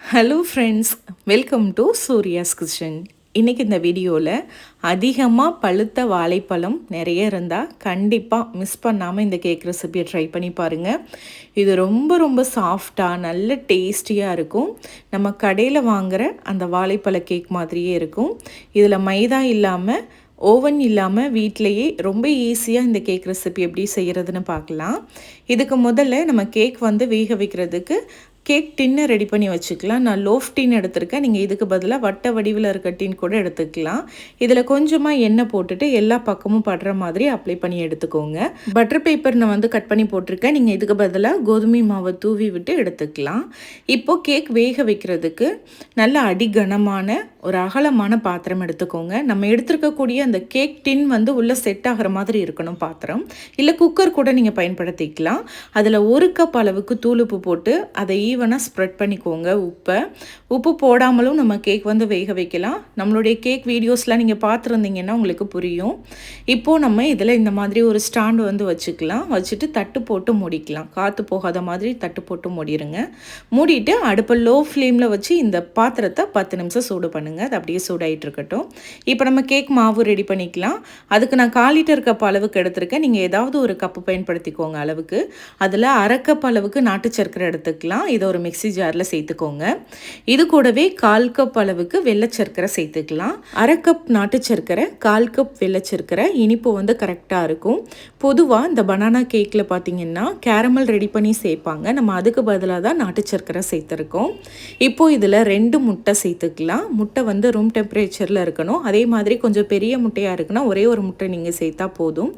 Hello friends welcome to Surya's kitchen இன்றைக்கி இந்த வீடியோவில் அதிகமாக பழுத்த வாழைப்பழம் நிறைய இருந்தால் கண்டிப்பாக மிஸ் பண்ணாமல் இந்த கேக் ரெசிபியை ட்ரை பண்ணி பாருங்கள் இது ரொம்ப ரொம்ப சாஃப்டாக நல்ல டேஸ்டியாக இருக்கும். நம்ம கடையில் வாங்குகிற அந்த வாழைப்பழ கேக் மாதிரியே இருக்கும். இதில் மைதா இல்லாமல் ஓவன் இல்லாமல் வீட்டிலையே ரொம்ப ஈஸியாக இந்த கேக் ரெசிபி எப்படி செய்கிறதுன்னு பார்க்கலாம். இதுக்கு முதல்ல நம்ம கேக் வந்து வேக வைக்கிறதுக்கு கேக் டின்னை ரெடி பண்ணி வச்சுக்கலாம். நான் லோஃப் டின் எடுத்திருக்கேன். நீங்கள் இதுக்கு பதிலாக வட்ட வடிவில் இருக்க டின் கூட எடுத்துக்கலாம். இதில் கொஞ்சமாக எண்ணெய் போட்டுட்டு எல்லா பக்கமும் படுற மாதிரி அப்ளை பண்ணி எடுத்துக்கோங்க. பட்டர் பேப்பர் நான் வந்து கட் பண்ணி போட்டிருக்கேன். நீங்கள் இதுக்கு பதிலாக கோதுமை மாவை தூவி விட்டு எடுத்துக்கலாம். இப்போது கேக் வேக வைக்கிறதுக்கு நல்ல அடிகனமான ஒரு அகலமான பாத்திரம் எடுத்துக்கோங்க. நம்ம எடுத்துருக்கக்கூடிய அந்த கேக் டின் வந்து உள்ளே செட் ஆகிற மாதிரி இருக்கணும் பாத்திரம். இல்லை குக்கர் கூட நீங்கள் பயன்படுத்திக்கலாம். அதில் ஒரு கப் அளவுக்கு தூளுப்பு போட்டு அதை ஈவனாக ஸ்ப்ரெட் பண்ணிக்கோங்க உப்பை. உப்பு போடாமலும் நம்ம கேக் வந்து வேக வைக்கலாம். நம்மளுடைய கேக் வீடியோஸ்லாம் நீங்கள் பார்த்துருந்தீங்கன்னா உங்களுக்கு புரியும். இப்போது நம்ம இதில் இந்த மாதிரி ஒரு ஸ்டாண்டு வந்து வச்சுக்கலாம். வச்சுட்டு தட்டு போட்டு மூடிக்கலாம். காற்று போகாத மாதிரி தட்டு போட்டு மூடிடுங்க மூடிட்டு அடுப்பை லோ ஃப்ளேமில் வச்சு இந்த பாத்திரத்தை பத்து நிமிஷம் சூடு பண்ணுங்கள் அது அப்படியே சூடாயிட்டு இருக்கட்டும். இப்போ நம்ம கேக் மாவு ரெடி பண்ணிக்கலாம். அதுக்கு நான் கால் லிட்டர் கப் அளவுக்கு எடுத்திருக்கேன். நீங்கள் ஏதாவது ஒரு கப்பு பயன்படுத்திக்கோங்க அளவுக்கு. அதில் அரை கப் அளவுக்கு நாட்டு சர்க்கரை எடுத்துக்கலாம். இதை ஒரு மிக்சி ஜாரில் சேர்த்துக்கோங்க. இது கூடவே கால் கப் அளவுக்கு வெள்ளை சர்க்கரை சேர்த்துக்கலாம். அரை கப் நாட்டு சர்க்கரை கால் கப் வெள்ளை சர்க்கரை இனிப்பு வந்து கரெக்டாக இருக்கும். பொதுவாக இந்த பனானா கேக்கில் பார்த்தீங்கன்னா கேரமல் ரெடி பண்ணி சேர்ப்பாங்க. நம்ம அதுக்கு பதிலாக தான் நாட்டு சர்க்கரை சேர்த்துருக்கோம். இப்போது இதில் ரெண்டு முட்டை சேர்த்துக்கலாம். முட்டை வந்து ரூம் டெம்பரேச்சரில் இருக்கணும். அதே மாதிரி கொஞ்சம் பெரிய முட்டையாக இருக்குன்னா ஒரே ஒரு முட்டை நீங்கள் சேர்த்தா போதும்.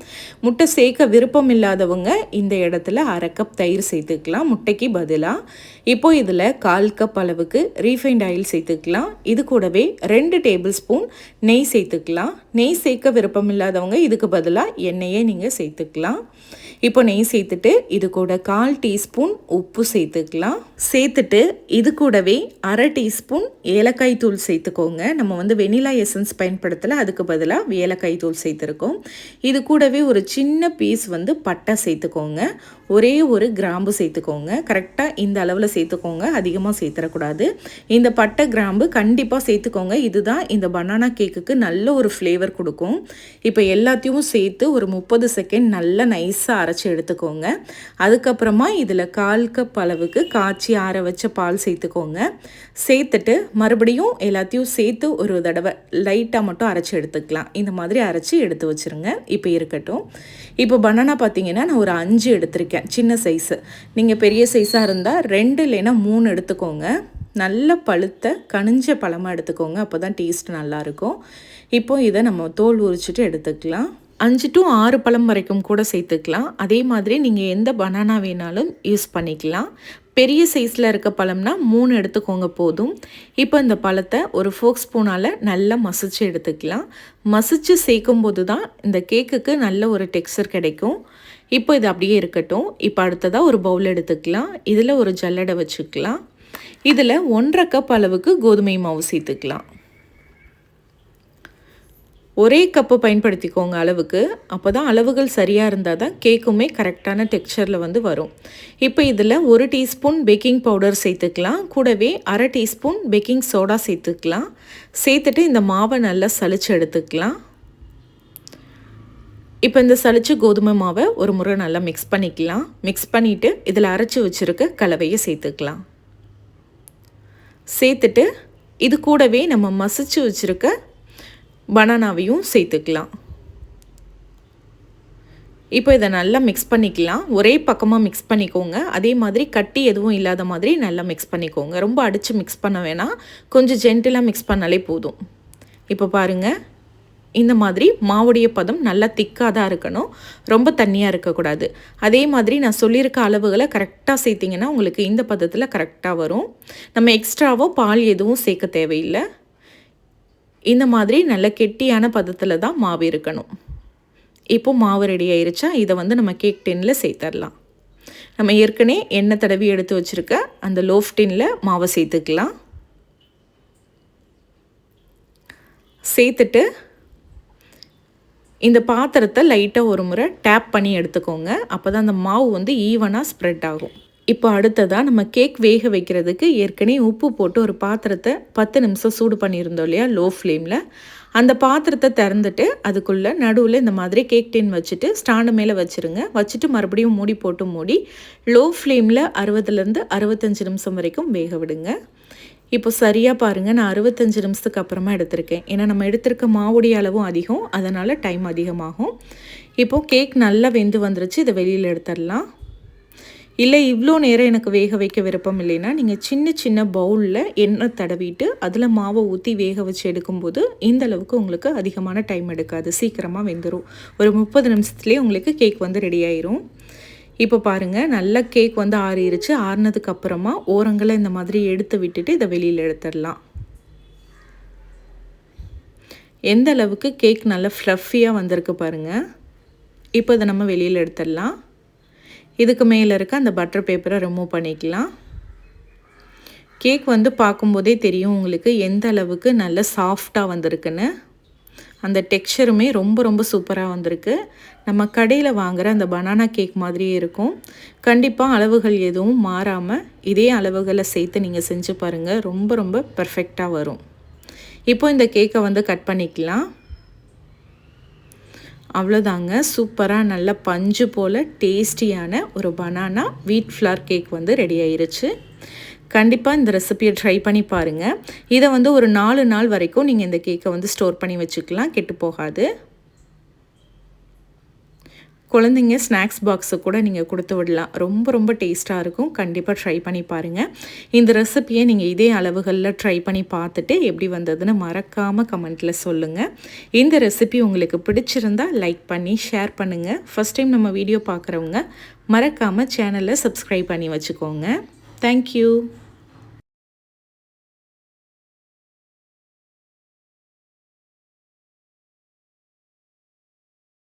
முட்டை சேர்க்க விருப்பம் இல்லாதவங்க இந்த இடத்துல அரை கப் தயிர் சேர்த்துக்கலாம். முட்டைக்கு பதிலாக இப்போ இதில் கால் கப் அளவுக்கு ரீஃபைண்ட் ஆயில் சேர்த்துக்கலாம். இது கூடவே ரெண்டு டேபிள் ஸ்பூன் நெய் சேர்த்துக்கலாம். நெய் சேர்க்க விருப்பம் இல்லாதவங்க இதுக்கு பதிலாக எண்ணெயே நீங்கள் சேர்த்துக்கலாம். இப்போ நெய் சேர்த்துட்டு இது கூட கால் டீஸ்பூன் உப்பு சேர்த்துக்கலாம். சேர்த்துட்டு இது கூடவே அரை டீஸ்பூன் ஏலக்காய் தூள் சேர்த்துக்கோங்க. நம்ம வந்து வெனிலா எசன்ஸ் பயன்படுத்தலை அதுக்கு பதிலாக ஏலக்காய் தூள் சேர்த்துருக்கோம். இது கூடவே ஒரு சின்ன பீஸ் வந்து பட்டை சேர்த்துக்கோங்க. ஒரே ஒரு கிராம்பு சேர்த்துக்கோங்க. கரெக்டாக இந்த அளவில் சேர்த்துக்கோங்க. அதிகமாக சேர்த்துடக்கூடாது. இந்த பட்டை கிராம்பு கண்டிப்பாக சேர்த்துக்கோங்க. இதுதான் இந்த பனானா கேக்குக்கு நல்ல ஒரு ஃப்ளேவர் கொடுக்கும். இப்போ எல்லாத்தையும் சேர்த்து ஒரு முப்பது செகண்ட் நல்லா நைஸாக அரைச்சி எடுத்துக்கோங்க. அதுக்கப்புறமா இதில் கால் கப் அளவுக்கு காய்ச்சி ஆற வச்ச பால் சேர்த்துக்கோங்க. சேர்த்துட்டு மறுபடியும் எல்லாத்தையும் சேர்த்து ஒரு தடவை லைட்டாக மட்டும் அரைச்சி எடுத்துக்கலாம். இந்த மாதிரி அரைச்சி எடுத்து வச்சுருங்க. இப்போ இருக்கட்டும். இப்போ பனானா பார்த்தீங்கன்னா நான் ஒரு அஞ்சு எடுத்திருக்கேன். சின்ன சைஸு நீங்கள் பெரிய சைஸாக இருந்தால் ரெண்டு இல்லைன்னா மூணு எடுத்துக்கோங்க. நல்ல பழுத்த கனிஞ்ச பழமாக எடுத்துக்கோங்க. அப்போ தான் டேஸ்ட் நல்லாயிருக்கும் இப்போ இதை நம்ம தோல் உரிச்சிட்டு எடுத்துக்கலாம். அஞ்சு டு ஆறு பழம் வரைக்கும் கூட சேர்த்துக்கலாம். அதே மாதிரி நீங்கள் எந்த பனானா வேணாலும் யூஸ் பண்ணிக்கலாம். பெரிய சைஸில் இருக்க பழம்னா மூணு எடுத்துக்கோங்க போதும். இப்போ இந்த பழத்தை ஒரு ஃபோக் ஸ்பூனால் நல்லா மசிச்சு எடுத்துக்கலாம். மசிச்சு சேர்க்கும் போது தான் இந்த கேக்குக்கு நல்ல ஒரு டெக்ஸ்சர் கிடைக்கும். இப்போ இது அப்படியே இருக்கட்டும். இப்போ அடுத்ததாக ஒரு பவுல் எடுத்துக்கலாம். இதில் ஒரு ஜல்லடை வச்சுக்கலாம். இதில் ஒன்றரை கப் அளவுக்கு கோதுமை மாவு சேர்த்துக்கலாம். ஒரே கப்பு பயன்படுத்திக்கோங்க அளவுக்கு. அப்போ தான் அளவுகள் சரியாக இருந்தால் தான் கேக்குமே கரெக்டான டெக்ஸ்சரில் வந்து வரும். இப்போ இதில் ஒரு டீஸ்பூன் பேக்கிங் பவுடர் சேர்த்துக்கலாம். கூடவே அரை டீஸ்பூன் பேக்கிங் சோடா சேர்த்துக்கலாம். சேர்த்துட்டு இந்த மாவை நல்லா சளிச்சு எடுத்துக்கலாம். இப்போ இந்த சளிச்சு கோதுமை மாவை ஒரு முறை நல்லா மிக்ஸ் பண்ணிக்கலாம். மிக்ஸ் பண்ணிவிட்டு இதில் அரைச்சி வச்சுருக்க கலவையை சேர்த்துக்கலாம். சேர்த்துட்டு இது கூடவே நம்ம மசிச்சு வச்சுருக்க பனானாவையும் சேர்த்துக்கலாம். இப்போ இதை நல்லா மிக்ஸ் பண்ணிக்கலாம். ஒரே பக்கமாக மிக்ஸ் பண்ணிக்கோங்க. அதே மாதிரி கட்டி எதுவும் இல்லாத மாதிரி நல்லா மிக்ஸ் பண்ணிக்கோங்க. ரொம்ப அடித்து மிக்ஸ் பண்ண வேணாம். கொஞ்சம் ஜென்டிலாக மிக்ஸ் பண்ணாலே போதும். இப்போ பாருங்கள் இந்த மாதிரி மாவுடைய பதம் நல்லா திக்காக தான் இருக்கணும். ரொம்ப தண்ணியாக இருக்கக்கூடாது. அதே மாதிரி நான் சொல்லியிருக்க அளவுகளை கரெக்டாக சேர்த்திங்கன்னா உங்களுக்கு இந்த பதத்தில் கரெக்டாக வரும். நம்ம எக்ஸ்ட்ராவோ பால் எதுவும் சேர்க்க தேவையில்லை. இந்த மாதிரி நல்ல கெட்டியான பதத்தில் தான் மாவு இருக்கணும். இப்போ மாவு ரெடி ஆயிருச்சா? இதை வந்து நம்ம கேக் டின்னில் சேர்த்துடலாம் நம்ம ஏற்கனவே எண்ணெய் தடவி எடுத்து வச்சுருக்க அந்த லோஃப் டின்னில் மாவை சேர்த்துக்கலாம். சேர்த்துட்டு இந்த பாத்திரத்தை லைட்டாக ஒரு முறை டேப் பண்ணி எடுத்துக்கோங்க. அப்போ தான் அந்த மாவு வந்து ஈவனாக ஸ்ப்ரெட் ஆகும். இப்போ அடுத்ததாக நம்ம கேக் வேக வைக்கிறதுக்கு ஏற்கனவே உப்பு போட்டு ஒரு பாத்திரத்தை பத்து நிமிஷம் சூடு பண்ணியிருந்தோம் இல்லையா? லோ ஃப்ளேமில் அந்த பாத்திரத்தை திறந்துட்டு அதுக்குள்ளே நடுவில் இந்த மாதிரி கேக் டின் வச்சுட்டு ஸ்டாண்டு மேலே வச்சுருங்க. வச்சுட்டு மறுபடியும் மூடி போட்டு மூடி லோ ஃப்ளேமில் அறுபதுலேருந்து அறுபத்தஞ்சு நிமிஷம் வரைக்கும் வேக விடுங்க. இப்போ சரியாக பாருங்கள் நான் அறுபத்தஞ்சு நிமிஷத்துக்கு அப்புறமா எடுத்திருக்கேன். ஏன்னா நம்ம எடுத்திருக்க மாவுடைய அளவும் அதிகம் அதனால் டைம் அதிகமாகும். இப்போது கேக் நல்லா வெந்து வந்துருச்சு இதை வெளியில் எடுத்துடலாம். இல்லை இவ்வளோ நேரம் எனக்கு வேக வைக்க விருப்பம் இல்லைன்னா நீங்கள் சின்ன சின்ன பவுலில் எண்ணெய் தடவிட்டு அதில் மாவை ஊற்றி வேக வச்சு எடுக்கும்போது இந்த அளவுக்கு உங்களுக்கு அதிகமான டைம் எடுக்காது. சீக்கிரமாக வெந்துடும் ஒரு முப்பது நிமிஷத்துலேயே உங்களுக்கு கேக் வந்து ரெடி ஆயிரும். இப்போ பாருங்கள் நல்லா கேக் வந்து ஆறிடுச்சு ஆறினதுக்கு அப்புறமா ஓரங்களை இந்த மாதிரி எடுத்து விட்டுட்டு இதை வெளியில் எடுத்துடலாம். எந்த அளவுக்கு கேக் நல்லா ஃப்ளஃபியாக வந்திருக்கு பாருங்கள் இப்போ இதை நம்ம வெளியில் எடுத்துடலாம். இதுக்கு மேலே இருக்க அந்த பட்டர் பேப்பரை ரிமூவ் பண்ணிக்கலாம். கேக் வந்து பார்க்கும்போதே தெரியும் உங்களுக்கு எந்த அளவுக்கு நல்ல சாஃப்டாக வந்திருக்குன்னு. அந்த டெக்ஸ்சருமே ரொம்ப ரொம்ப சூப்பராக வந்திருக்கு. நம்ம கடையில் வாங்குகிற அந்த பனானா கேக் மாதிரியே இருக்கும். கண்டிப்பாக அளவுகள் எதுவும் மாறாமல் இதே அளவுகளை சேர்த்து நீங்கள் செஞ்சு பாருங்கள் ரொம்ப ரொம்ப பர்ஃபெக்டாக வரும். இப்போ இந்த கேக்கை வந்து கட் பண்ணிக்கலாம். அவ்வளோதாங்க. சூப்பராக நல்ல பஞ்சு போல் டேஸ்டியான ஒரு பனானா வீட் ஃப்ளார் கேக் வந்து ரெடி ஆயிருச்சு. கண்டிப்பாக இந்த ரெசிபியை ட்ரை பண்ணி பாருங்கள் இதை வந்து ஒரு நாலு நாள் வரைக்கும் நீங்கள் இந்த கேக்கை வந்து ஸ்டோர் பண்ணி வச்சுக்கலாம். கெட்டு போகாது. குழந்தைங்க ஸ்நாக்ஸ் பாக்ஸு கூட நீங்கள் கொடுத்து விடலாம். ரொம்ப ரொம்ப டேஸ்ட்டாக இருக்கும். கண்டிப்பாக ட்ரை பண்ணி பாருங்கள் இந்த ரெசிப்பியை நீங்கள் இதே அளவுகளில் ட்ரை பண்ணி பார்த்துட்டு எப்படி வந்ததுன்னு மறக்காமல் கமெண்ட்டில் சொல்லுங்கள் இந்த ரெசிபி உங்களுக்கு பிடிச்சிருந்தா லைக் பண்ணி ஷேர் பண்ணுங்கள் ஃபஸ்ட் டைம் நம்ம வீடியோ பார்க்குறவங்க மறக்காமல் சேனலை சப்ஸ்கிரைப் பண்ணி வச்சுக்கோங்க. தேங்க்யூ